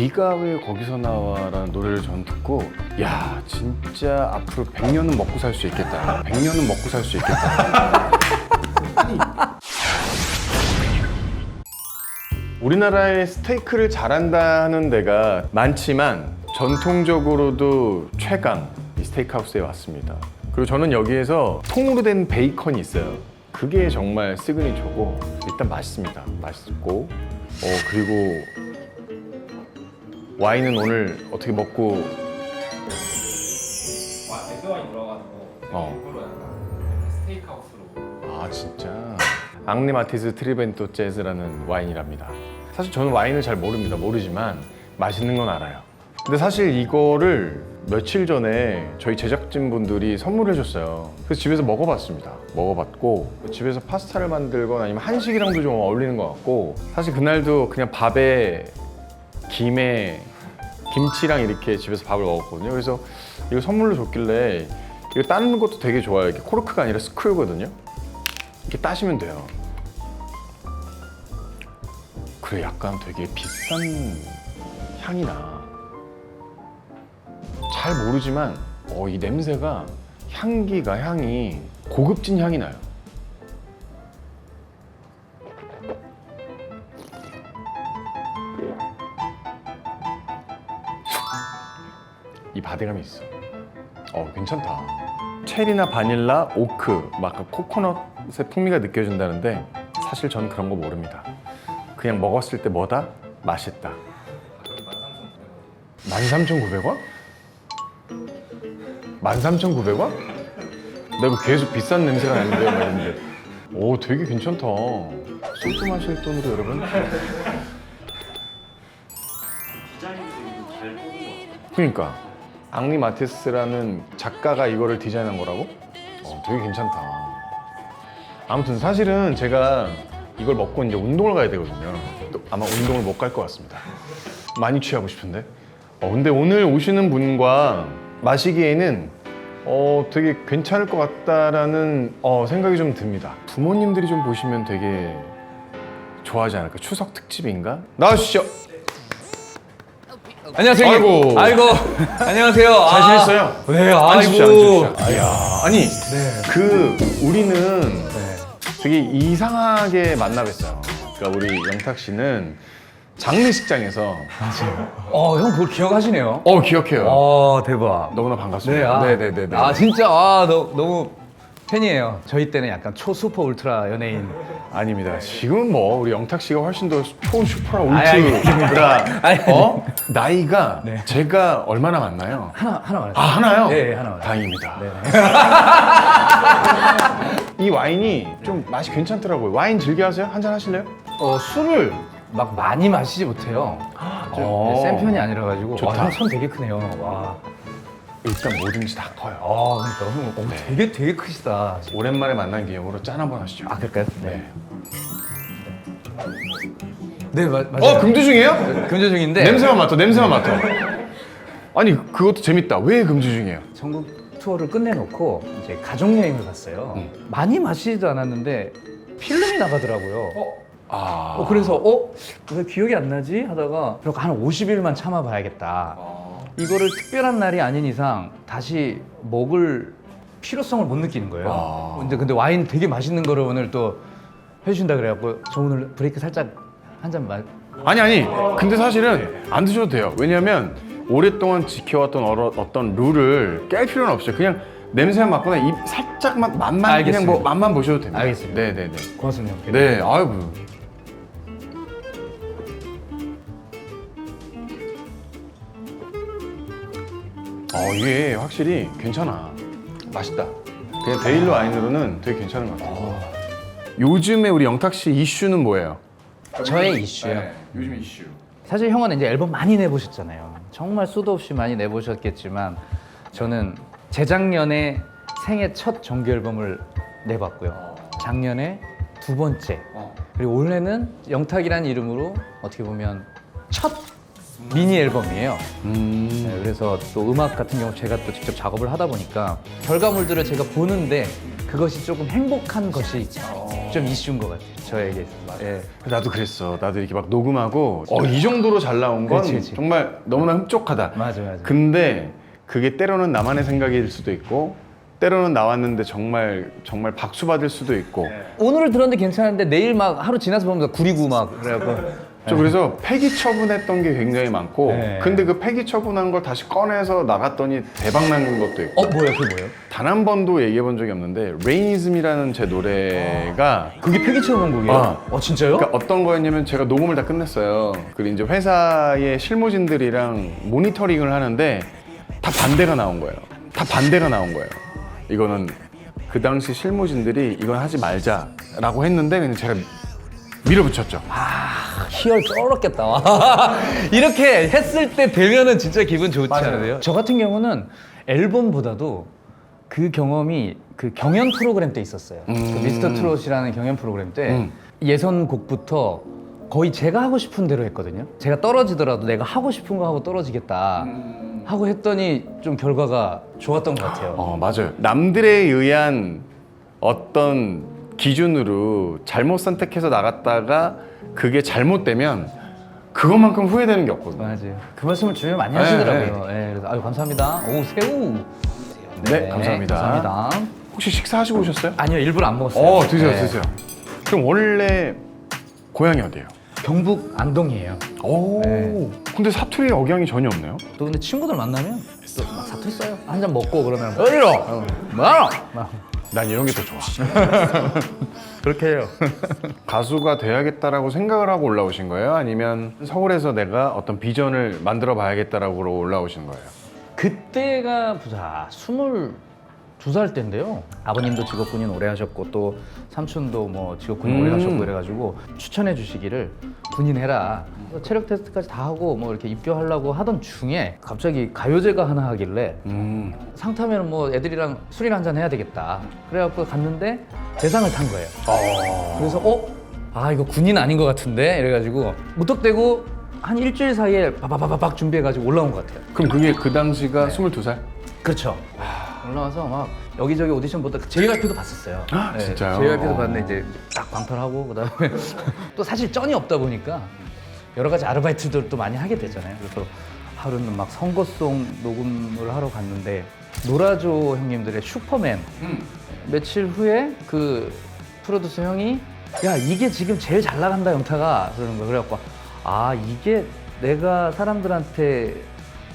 네가 왜 거기서 나와라는 노래를 전 듣고 야 진짜 앞으로 100년은 먹고 살 수 있겠다 100년은 먹고 살 수 있겠다 우리나라에 스테이크를 잘한다 하는 데가 많지만 전통적으로도 최강 이 스테이크하우스에 왔습니다. 그리고 저는 여기에서 통으로 된 베이컨이 있어요. 그게 정말 시그니처고 일단 맛있습니다. 맛있고 어 그리고 와인은 오늘 어떻게 먹고 와 대표와인 들어가지고 어. 일부러 약간 스테이크하우스로 아 진짜 앙리 마티즈 트리벤토 재즈라는 와인이랍니다. 사실 저는 와인을 잘 모릅니다. 모르지만 맛있는 건 알아요. 근데 사실 이거를 며칠 전에 저희 제작진 분들이 선물해 줬어요. 그래서 집에서 먹어봤습니다. 먹어봤고 집에서 파스타를 만들거나 아니면 한식이랑도 좀 어울리는 것 같고 사실 그날도 그냥 밥에 김에 김치랑 이렇게 집에서 밥을 먹었거든요. 그래서 이거 선물로 줬길래 이거 따는 것도 되게 좋아요. 이게 코르크가 아니라 스크류거든요. 이렇게 따시면 돼요. 그래 약간 되게 비싼 향이 나. 잘 모르지만 어, 이 냄새가 향기가 향이 고급진 향이 나요. 이 바디감이 있어. 어 괜찮다. 체리나 바닐라, 오크, 막 코코넛의 풍미가 느껴진다는데 사실 전 그런 거 모릅니다. 그냥 먹었을 때 뭐다? 맛있다. 저기 13,900원 13,900원? 13,900원? 내가 계속 비싼 냄새가 나는데 막 이랬는데 오 되게 괜찮다. 소주 마실 돈으로 여러분. 그러니까 앙리 마티스라는 작가가 이거를 디자인한 거라고? 어, 되게 괜찮다. 아무튼 사실은 제가 이걸 먹고 이제 운동을 가야 되거든요. 또 아마 운동을 못 갈 것 같습니다. 많이 취하고 싶은데. 어, 근데 오늘 오시는 분과 마시기에는 어, 되게 괜찮을 것 같다라는 어, 생각이 좀 듭니다. 부모님들이 좀 보시면 되게 좋아하지 않을까? 추석 특집인가? 나와주시죠. 안녕하세요. 아이고. 아이고. 안녕하세요. 잘 아, 지냈어요? 네. 앉으십시오, 아이고. 앉으십시오. 이야, 아니, 그 우리는 되게 이상하게 만나 뵀어요. 그러니까 우리 영탁 씨는 장례식장에서 어, 형 그걸 기억하시네요. 어 기억해요. 어, 대박. 너무나 네, 반갑습니다. 아, 네네 네. 아, 진짜 아, 너, 너무 팬이에요. 저희 때는 약간 초수퍼 울트라 연예인. 아닙니다. 지금은 뭐 우리 영탁 씨가 훨씬 더초 슈퍼라 아니, 울트라 아니, 아니. 어 나이가 네. 제가 얼마나 많나요? 하나 하나 말했어요. 아 하나요? 네, 하나 말했어요. 다행입니다. 네. 이 와인이 좀 맛이 괜찮더라고요. 와인 즐겨 하세요? 한잔 하실래요? 어, 술을 막 많이 마시지 못해요. 좀 어. 네, 센 편이 아니라 가지고 좋다. 와, 형 손 되게 크네요. 와. 일단 뭐든지 다 커요. 아, 그러니까 형 어, 되게 되게 크시다. 오랜만에 만난 기념으로 짠 한번 하시죠. 아, 그럴까요? 네. 네, 마, 맞아요. 어 금주 중이에요? 금조 중인데 냄새만 맡아. 냄새만 맡아. 아니 그것도 재밌다. 왜 금주 중이에요? 전국 투어를 끝내놓고 이제 가족 여행을 갔어요. 음. 많이 마시지도 않았는데 필름이 나가더라고요. 아 어, 그래서 어? 왜 기억이 안 나지? 하다가 그리고 한 50일만 참아봐야겠다. 이거를 특별한 날이 아닌 이상 다시 먹을 필요성을 못 느끼는 거예요. 아. 근데 근데 와인 되게 맛있는 거를 오늘 또 해주신다 그래갖고 저 오늘 브레이크 살짝 한잔 말. 아니 아니. 근데 사실은 안 드셔도 돼요. 왜냐하면 오랫동안 지켜왔던 어러- 어떤 룰을 깰 필요는 없어요. 그냥 냄새만 맡거나 입 살짝만 맛만 그냥 알겠습니다. 뭐 맛만 보셔도 됩니다. 알겠습니다. 네네네. 고맙습니다. 네, 아이 어, 이게 확실히 괜찮아. 맛있다. 그냥 데일리 와인으로는 되게 괜찮은 것 같아요. 요즘에 우리 영탁 씨 이슈는 뭐예요? 저의 이슈요. 요즘 이슈. 사실 형은 이제 앨범 많이 내보셨잖아요. 정말 수도 없이 많이 내보셨겠지만 저는 재작년에 생애 첫 정규 앨범을 내봤고요. 작년에 두 번째 그리고 올해는 영탁이라는 이름으로 어떻게 보면 첫 미니 앨범이에요. 음. 네, 그래서 또 음악 같은 경우 제가 또 직접 작업을 하다 보니까 결과물들을 제가 보는데 그것이 조금 행복한 것이 좀 이슈인 것 같아요. 저에게. 예. 나도 그랬어. 나도 이렇게 막 녹음하고 어, 이 정도로 잘 나온 건 그치, 그치. 정말 너무나 흡족하다. 맞아, 맞아. 근데 그게 때로는 나만의 생각일 수도 있고 때로는 나왔는데 정말 정말 박수 받을 수도 있고 오늘을 들었는데 괜찮은데 내일 막 하루 지나서 보면 구리고 막 그래갖고 저 그래서 폐기 처분했던 게 굉장히 많고 네. 근데 그 폐기 처분한 걸 다시 꺼내서 나갔더니 대박 난 것도 있고 어 뭐야 그게 뭐예요? 단 한 번도 얘기해 본 적이 없는데 레이니즘이라는 제 노래가 그게 폐기 처분 곡이에요? 아. 어 진짜요? 그러니까 어떤 거였냐면 제가 녹음을 다 끝냈어요. 그리고 이제 회사의 실무진들이랑 모니터링을 하는데 다 반대가 나온 거예요. 다 반대가 나온 거예요. 이거는 그 당시 실무진들이 이건 하지 말자라고 했는데 그냥 제가 밀어붙였죠. 희열 쩔었겠다. 와. 이렇게 했을 때 되면은 진짜 기분 좋지 맞아요. 않으세요? 저 같은 경우는 앨범보다도 그 경험이 그 경연 프로그램 때 있었어요. 그 음. 미스터 트롯이라는 경연 프로그램 때 음. 예선 곡부터 거의 제가 하고 싶은 대로 했거든요. 제가 떨어지더라도 내가 하고 싶은 거 하고 떨어지겠다 하고 했더니 좀 결과가 좋았던 것 같아요. 어 맞아요. 남들에 의한 어떤 기준으로 잘못 선택해서 나갔다가 그게 잘못되면 그것만큼 후회되는 게 없거든요. 맞아요. 그 말씀을 주변에 많이 네, 하시더라고요. 네, 그래서 아유 감사합니다. 오 새우. 네, 감사합니다. 감사합니다. 혹시 식사하시고 오셨어요? 아니요 일부러 안 먹었어요. 어 드세요 네. 드세요. 그럼 원래 고향이 어디예요? 경북 안동이에요. 오. 네. 근데 사투리 억양이 전혀 없네요. 또 근데 친구들 만나면 또막 사투리 써요. 한 잔 먹고 그러면 어디로? 뭐야? 난 이런 게 더 좋아. 그렇게 해요. 가수가 돼야겠다라고 생각을 하고 올라오신 거예요? 아니면 서울에서 내가 어떤 비전을 만들어 봐야겠다라고 올라오신 거예요? 그때가 보자 스물 두 살 때인데요. 아버님도 직업군인 오래 하셨고 또 삼촌도 뭐 직업군인 오래 음. 하셨고 이래가지고 추천해 주시기를 군인 해라. 체력 테스트까지 다 하고 뭐 이렇게 입교하려고 하던 중에 갑자기 가요제가 하나 하길래 음. 상타면 뭐 애들이랑 술이나 한잔 해야 되겠다. 그래갖고 갔는데 대상을 탄 거예요. 어. 그래서 어? 아 이거 군인 아닌 것 같은데 이래가지고 무턱대고 한 일주일 사이에 바바바바박 준비해가지고 올라온 것 같아요. 그럼 그게 그 당시가 22살? 그렇죠. 올라와서 막 여기저기 오디션 보다 JYP도 봤었어요. 아, 진짜요? JYP도 어. 봤는데 이제 딱 광탈하고 그다음에 또 사실 쩐이 없다 보니까 여러 가지 아르바이트들도 많이 하게 되잖아요. 그래서 하루는 막 선거송 녹음을 하러 갔는데 노라조 형님들의 슈퍼맨 며칠 후에 그 프로듀서 형이 야 이게 지금 제일 잘 나간다 영타가 그러는 거야 그래갖고 아 이게 내가 사람들한테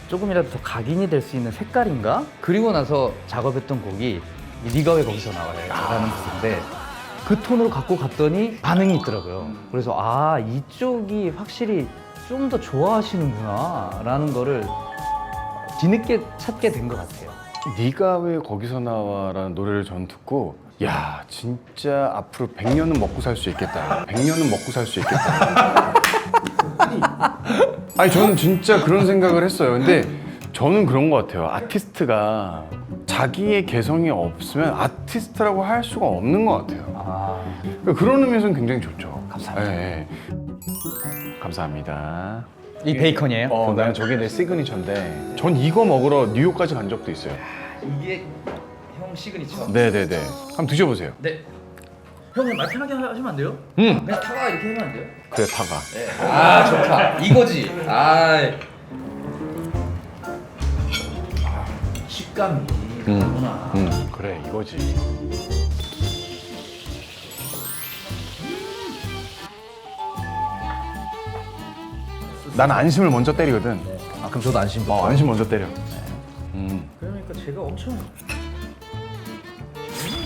조금이라도 더 각인이 될 수 있는 색깔인가? 그리고 나서 작업했던 곡이 이 네가 왜 거기서 나와요. 라는 곡인데 그 톤으로 갖고 갔더니 반응이 있더라고요. 그래서 아 이쪽이 확실히 좀 더 좋아하시는구나 라는 거를 뒤늦게 찾게 된 것 같아요. 네가 왜 거기서 나와라는 노래를 전 듣고 야 진짜 앞으로 100년은 먹고 살 수 있겠다. 100년은 먹고 살 수 있겠다 아니 저는 진짜 그런 생각을 했어요 근데 저는 그런 것 같아요 아티스트가 자기의 개성이 없으면 아티스트라고 할 수가 없는 것 같아요 아 그러니까 그런 의미에서는 굉장히 좋죠 감사합니다. 예, 예. 감사합니다 이 베이컨이에요? 어, 나는 저게 내 시그니처인데 전 이거 먹으러 뉴욕까지 간 적도 있어요 이게 형 시그니처. 네네네 한번 드셔보세요 네. 형님 말 편하게 하시면 안 돼요? 음. 그냥 타가 이렇게 하면 안 돼요? 그래 타가 아 좋다. 이거지. 아. 식감이 음. 다르구나. 음, 그래 이거지. 난 안심을 먼저 때리거든. 아 그럼 저도 안심. 어, 안심 먼저 때려. 음. 그러니까 제가 엄청 좋은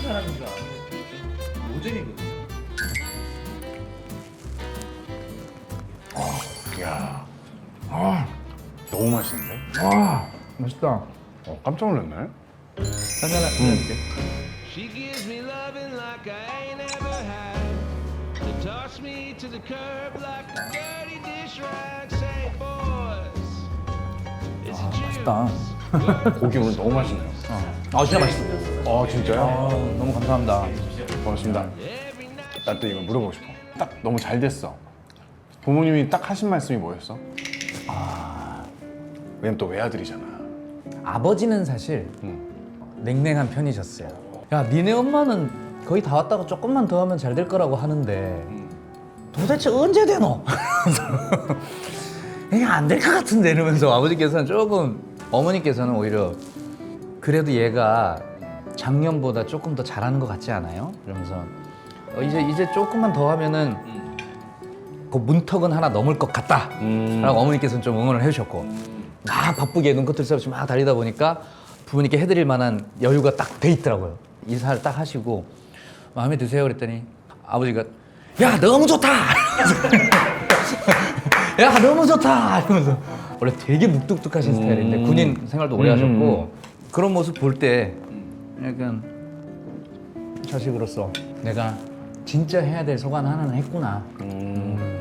사람인 줄 알았는데 노잼이거든요. 야, 아, 너무 맛있는데? 와 맛있다. 어, 깜짝 놀랐네. 한잔 해볼게. She gives me loving like I ain't ever had. To toss me to the curb like a dirty dish rag. Say, boys, is it you? 맛있다. 고기 오늘 너무 맛있네요. 아 진짜 맛있습니다. 어, 진짜요? 아 너무 감사합니다. 고맙습니다. 나 또 이거 물어보고 싶어. 딱 너무 잘 됐어. 부모님이 딱 하신 말씀이 뭐였어? 아, 왜냐면 또 외아들이잖아. 아버지는 사실 음. 냉랭한 편이셨어요. 야, 니네 엄마는 거의 다 왔다고 조금만 더 하면 잘 될 거라고 하는데 도대체 언제 되노? 이게 안 될 것 같은데 이러면서 아버지께서는 조금 어머니께서는 오히려 그래도 얘가 작년보다 조금 더 잘하는 것 같지 않아요? 그러면서 어, 이제 이제 조금만 더 하면은 그 문턱은 하나 넘을 것 같다. 음. 라고 어머니께서는 좀 응원을 해주셨고 막 바쁘게 눈꺼틀 썰없이 막 달리다 보니까 부모님께 해드릴 만한 여유가 딱 돼 있더라고요. 인사를 딱 하시고 마음에 드세요 그랬더니 아버지가 야 너무 좋다. 야 너무 좋다. 이러면서 원래 되게 묵뚝뚝하신 스타일인데 군인 생활도 오래 음. 하셨고 그런 모습 볼 때 약간 자식으로서 내가 진짜 해야 될 소관 하나는 했구나. 음.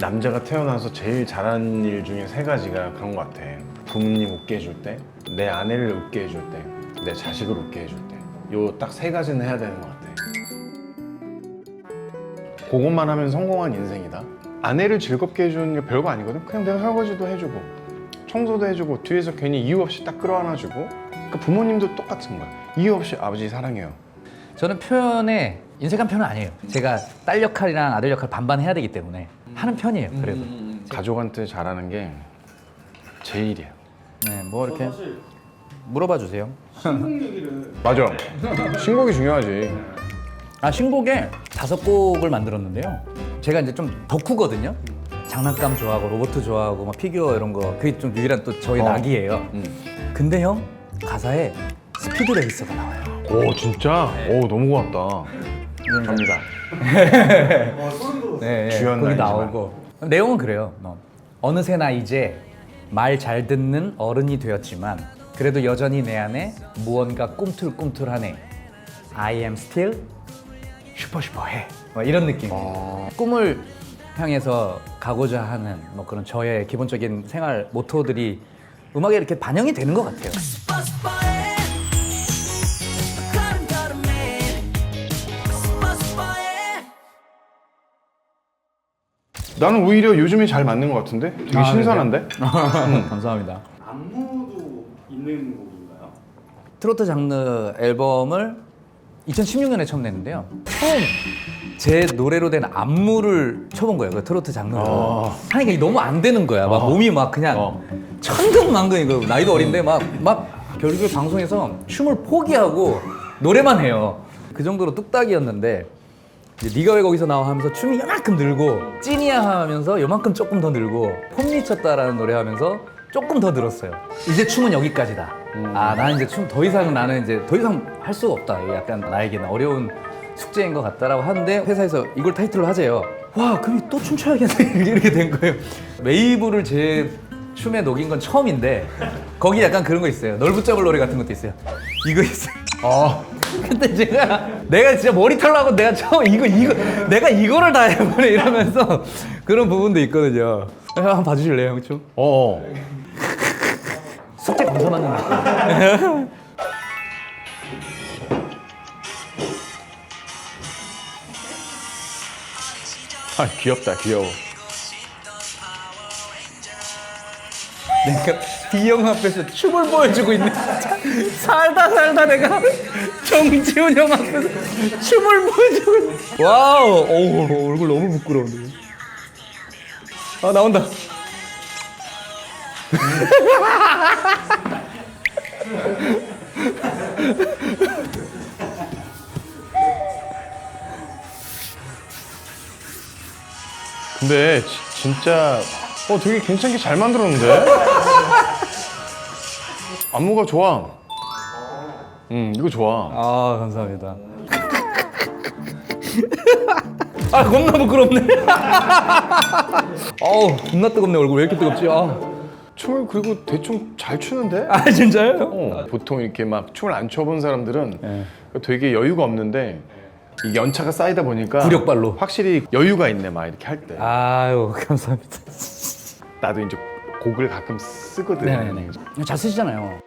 남자가 태어나서 제일 잘하는 일 중에 세 가지가 그런 것 같아. 부모님 웃게 해줄 때, 내 아내를 웃게 해줄 때, 내 자식을 웃게 해줄 때. 요 딱 세 가지는 해야 되는 것 같아. 그것만 하면 성공한 인생이다. 아내를 즐겁게 해주는 게 별거 아니거든. 그냥 내가 설거지도 해주고, 청소도 해주고, 뒤에서 괜히 이유 없이 딱 끌어안아주고. 그 부모님도 똑같은 거야. 이유 없이 아버지 사랑해요. 저는 표현에 인색한 편은 아니에요. 제가 딸 역할이랑 아들 역할 반반 해야 되기 때문에 하는 편이에요. 그래도. 가족한테 잘하는 게 제일이야. 네, 뭐 이렇게 물어봐 주세요. 맞아. 신곡이 중요하지. 아 신곡에 다섯 곡을 만들었는데요. 제가 이제 좀 덕후거든요. 장난감 좋아하고 로봇 좋아하고 막 피규어 이런 거 그게 좀 유일한 또 저의 어. 낙이에요. 근데 형 가사에 스피드 레이서가 나와요. 오 진짜? 오 너무 고맙다. 갑니다. 네, 네. 주연 거기 나이지만. 나오고 내용은 그래요. 뭐, 어느새나 이제 말 잘 듣는 어른이 되었지만 그래도 여전히 내 안에 무언가 꿈틀꿈틀하네. I am still 슈퍼 슈퍼해. 뭐 이런 느낌. 꿈을 향해서 가고자 하는 뭐 그런 저의 기본적인 생활 모토들이 음악에 이렇게 반영이 되는 것 같아요. 나는 오히려 요즘에 잘 맞는 것 같은데? 되게 아, 신선한데? 감사합니다. 안무도 있는 곡인가요? 트로트 장르 앨범을 2016년에 처음 냈는데요. 처음 제 노래로 된 안무를 쳐본 거예요. 그 트로트 장르로. 아. 하니까 이게 너무 안 되는 거야. 막 몸이 막 그냥 어. 천근만근이고 나이도 어린데 막 막 결국에 방송에서 춤을 포기하고 노래만 해요. 그 정도로 뚝딱이었는데 네가 왜 거기서 나와 하면서 춤이 요만큼 늘고 찐이야 하면서 요만큼 조금 더 늘고 폼 미쳤다라는 노래 하면서 조금 더 늘었어요. 이제 춤은 여기까지다. 아 나는 이제 춤 더 이상 나는 이제 더 이상 할 수가 없다. 이게 약간 나에게는 어려운 숙제인 것 같다라고 하는데 회사에서 이걸 타이틀로 하재요. 와 그럼 또 춤춰야겠네 이렇게 된 거예요. 웨이브를 제 춤에 녹인 건 처음인데 거기 약간 그런 거 있어요. 널 붙잡을 노래 같은 것도 있어요. 이거 있어요. 아 근데 제가 내가 진짜 머리털 나고 내가 처음 이거 이거 내가 이거를 다 해보네 이러면서 그런 부분도 있거든요. 한번 봐주실래요, 형 좀? 어. 숙제 검사 받는 느낌. 아 귀엽다 귀여워. 내가 D형 앞에서 춤을 보여주고 있는 살다 살다 내가 정지훈 형 앞에서 춤을 보여주고 있는 와우. 오 얼굴 너무 부끄러운데. 아 나온다. 근데 지- 진짜 어 되게 괜찮게 잘 만들었는데? 안무가 좋아. 음 이거 좋아. 아 감사합니다 아 겁나 부끄럽네 어우 겁나 뜨겁네 얼굴 왜 이렇게 뜨겁지 아, 춤을 그리고 대충 잘 추는데? 아 진짜요? 어, 보통 이렇게 막 춤을 안 춰본 사람들은 네. 되게 여유가 없는데 이 연차가 쌓이다 보니까 구력발로. 확실히 여유가 있네 막 이렇게 할 때. 아유 감사합니다 나도 이제 곡을 가끔 쓰거든. 네네네 잘 쓰시잖아요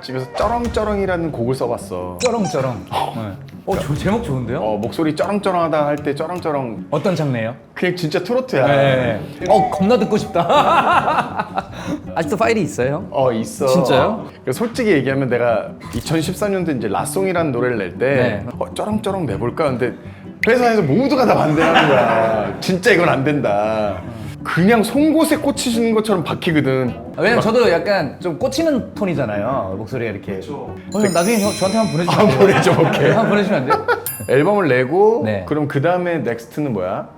집에서 쩌렁쩌렁이라는 곡을 써봤어. 쩌렁쩌렁 네. 어, 저 제목 좋은데요? 어, 목소리 쩌렁쩌렁하다 할 때 쩌렁쩌렁 어떤 장르예요? 그냥 진짜 트로트야. 네. 어 겁나 듣고 싶다 아직도 파일이 있어요? 어 있어. 진짜요? 그러니까 솔직히 얘기하면 내가 2014년도 이제 라송이라는 노래를 낼 때 네. 어, 쩌렁쩌렁 내볼까 근데 회사에서 모두가 다 반대하는 거야. 진짜 이건 안 된다. 그냥 송곳에 꽂히시는 것처럼 박히거든. 아, 왜냐면 저도 약간 좀 꽂히는 톤이잖아요 목소리가 이렇게 어, 형 나중에 형, 저한테 한번 보내주시면 안 돼요? 보내줘 볼게. 한번 보내주시면 안 돼요? 앨범을 내고 네. 그럼 그 다음에 넥스트는 뭐야?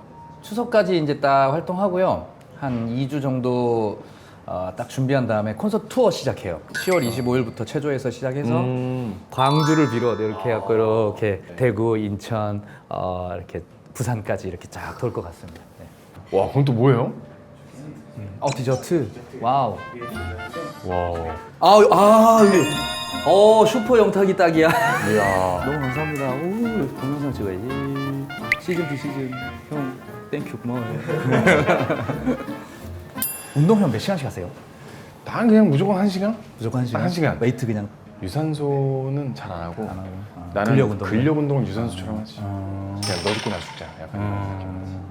추석까지 이제 딱 활동하고요 한 2주 정도 어, 딱 준비한 다음에 콘서트 투어 시작해요 10월 25일부터 체조에서 시작해서 음. 광주를 비롯 이렇게 해갖고 이렇게 대구, 인천, 어, 이렇게 부산까지 이렇게 쫙 돌 것 같습니다 네. 와 그건 또 뭐예요? 어 디저트 와우 와. 아, 아, 이게. 어, 슈퍼 영탁이 딱이야. 이야. 너무 감사합니다. 오, 동영상 찍어야지. 시즌 2 시즌. 형, 땡큐 고마워요. 운동 형 몇 시간씩 하세요? 난 그냥 무조건 한 시간? 무조건 한 시간. 한 시간. 웨이트 그냥 유산소는 잘 안 하고. 안 하고. 아, 나는 근력 운동. 근력 운동을 유산소처럼 하지. 어, 그냥 너 죽고 나 죽자. 약간 음.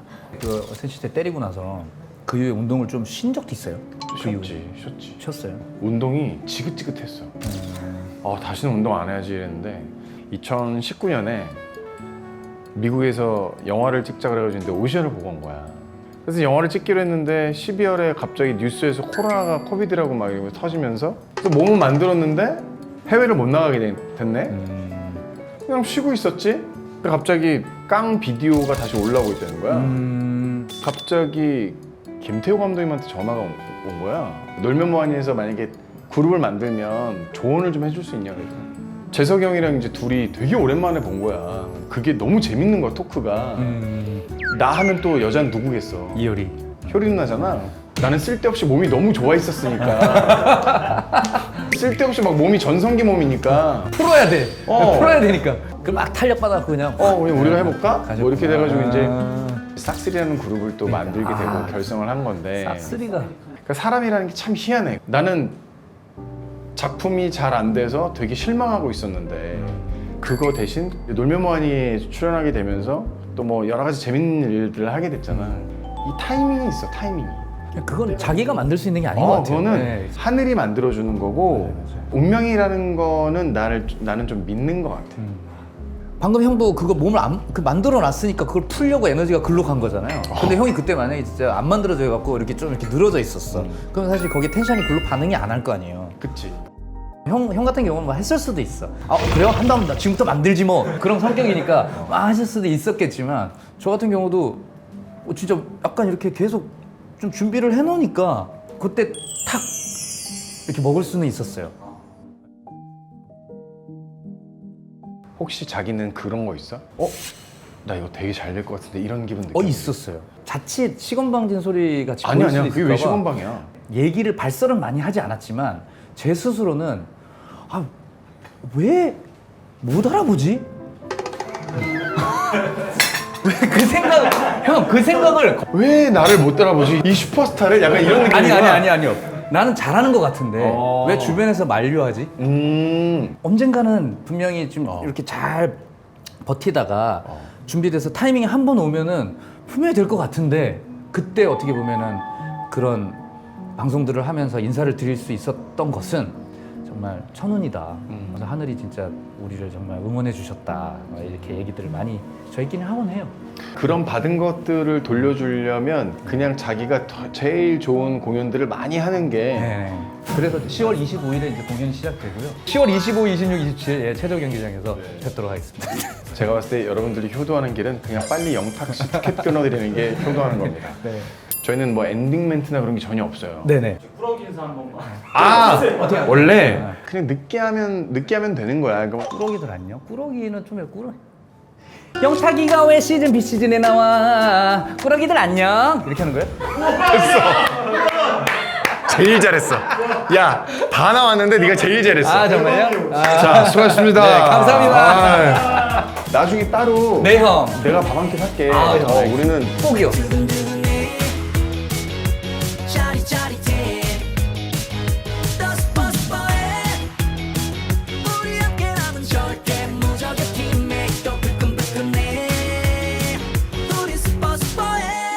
그 어센시 때 때리고 나서 그 이후에 운동을 좀 쉰 적도 있어요. 그 이후에. 쉬었지, 쉬었지. 쉬었어요. 운동이 지긋지긋했어. 음. 어, 다시는 운동 안 해야지 이랬는데 2019년에 미국에서 영화를 찍자 그래가지고 근데 오디션을 보고 온 거야. 그래서 영화를 찍기로 했는데 12월에 갑자기 뉴스에서 코로나가 코비드라고 막 이러고 터지면서 그래서 몸은 만들었는데 해외를 못 나가게 된- 됐네. 음. 그냥 쉬고 있었지. 근데 갑자기 깡 비디오가 다시 올라오고 있다는 거야. 음. 갑자기 김태호 감독님한테 전화가 온, 온 거야. 놀면 뭐하니에서 만약에 그룹을 만들면 조언을 좀 해줄 수 있냐 그래서 재석이 형이랑 이제 둘이 되게 오랜만에 본 거야. 그게 너무 재밌는 거야 토크가. 음. 나 하면 또 여자는 누구겠어? 이효리. 효리 누나잖아. 나는 쓸데없이 몸이 너무 좋아 있었으니까. 쓸데없이 막 몸이 전성기 몸이니까. 풀어야 돼. 어. 풀어야 되니까. 그막 탄력 받아 그냥. 어, 그냥 우리가 해볼까? 뭐 이렇게 돼가지고 이제 아. 싹쓸이라는 그룹을 또 만들게 되고 아. 결성을 한 건데. 싹쓸이가. 그러니까 사람이라는 게 참 희한해. 나는 작품이 잘 안 돼서 되게 실망하고 있었는데 그거 대신 놀면 뭐하니에 출연하게 되면서 또 뭐 여러 가지 재밌는 일들을 하게 됐잖아. 이 타이밍이 있어, 타이밍이. 그건 자기가 만들 수 있는 게 아닌 것 어, 같아요. 그거는 네. 하늘이 만들어주는 거고 네, 맞아요. 운명이라는 거는 나를 나는 좀 믿는 것 같아. 방금 형도 그거 몸을 안, 그 만들어 놨으니까 그걸 풀려고 에너지가 글로 간 거잖아요. 근데 형이 그때 만약에 진짜 안 만들어져 해갖고 이렇게 좀 이렇게 늘어져 있었어. 그럼 사실 거기에 텐션이 글로 반응이 안 할 거 아니에요. 그치? 형, 형 같은 경우는 뭐 했을 수도 있어. 아, 그래요? 한다면 나 지금부터 만들지 뭐. 그런 성격이니까 막 하실 수도 있었겠지만 저 같은 경우도 어, 진짜 약간 이렇게 계속 좀 준비를 해놓으니까 그때 탁 이렇게 먹을 수는 있었어요. 혹시 자기는 그런 거 있어? 어? 나 이거 되게 잘 될 것 같은데 이런 기분 느껴? 어, 있었어요. 자칫 시건 방진 소리 같이 아니 보일 아니야. 그게 왜 있을까 봐 시건 방이야? 얘기를 발설은 많이 하지 않았지만 제 스스로는 아, 왜 못 알아보지? 왜 그 생각, 형 그 생각을 왜 나를 못 따라보지? 이 슈퍼스타를 약간 이런 느낌이구나. 아니 아니 아니 아니요. 나는 잘하는 것 같은데 어. 왜 주변에서 만류하지? 음. 언젠가는 분명히 좀 어. 이렇게 잘 버티다가 준비돼서 타이밍이 한 번 오면은 분명히 될 것 같은데 그때 어떻게 보면은 그런 방송들을 하면서 인사를 드릴 수 있었던 것은 정말 천운이다. 그래서 하늘이 진짜 우리를 정말 응원해 주셨다. 막 이렇게 얘기들을 많이 저희끼리 하곤 해요. 그런 받은 것들을 돌려주려면 그냥 자기가 더- 제일 좋은 공연들을 많이 하는 게 네. 그래서 10월 25일에 이제 공연이 시작되고요. 10월 25, 26, 27 예, 최저 경기장에서 뵙도록 하겠습니다. 제가 봤을 때 여러분들이 효도하는 길은 그냥 빨리 영탁 씨 티켓 끊어드리는 게 효도하는 겁니다. 네. 저희는 뭐 엔딩 멘트나 그런 게 전혀 없어요. 네네. 인사 한 번만. 아 원래 그냥 늦게 하면 늦게 하면 되는 거야. 그러니까 꾸러기들 안녕? 꾸러기는 좀 해, 꾸러 영탁이가 왜 시즌 B 시즌에 나와? 꾸러기들 안녕? 이렇게 하는 거예요? 제일 잘했어. 야 다 나왔는데 네가 제일 잘했어. 아 정말요? 아, 자 수고하셨습니다. 네, 감사합니다. 아유, 나중에 따로 네 형. 내가 밥 한 끼 살게. 아, 형. 어, 우리는 꼭이요.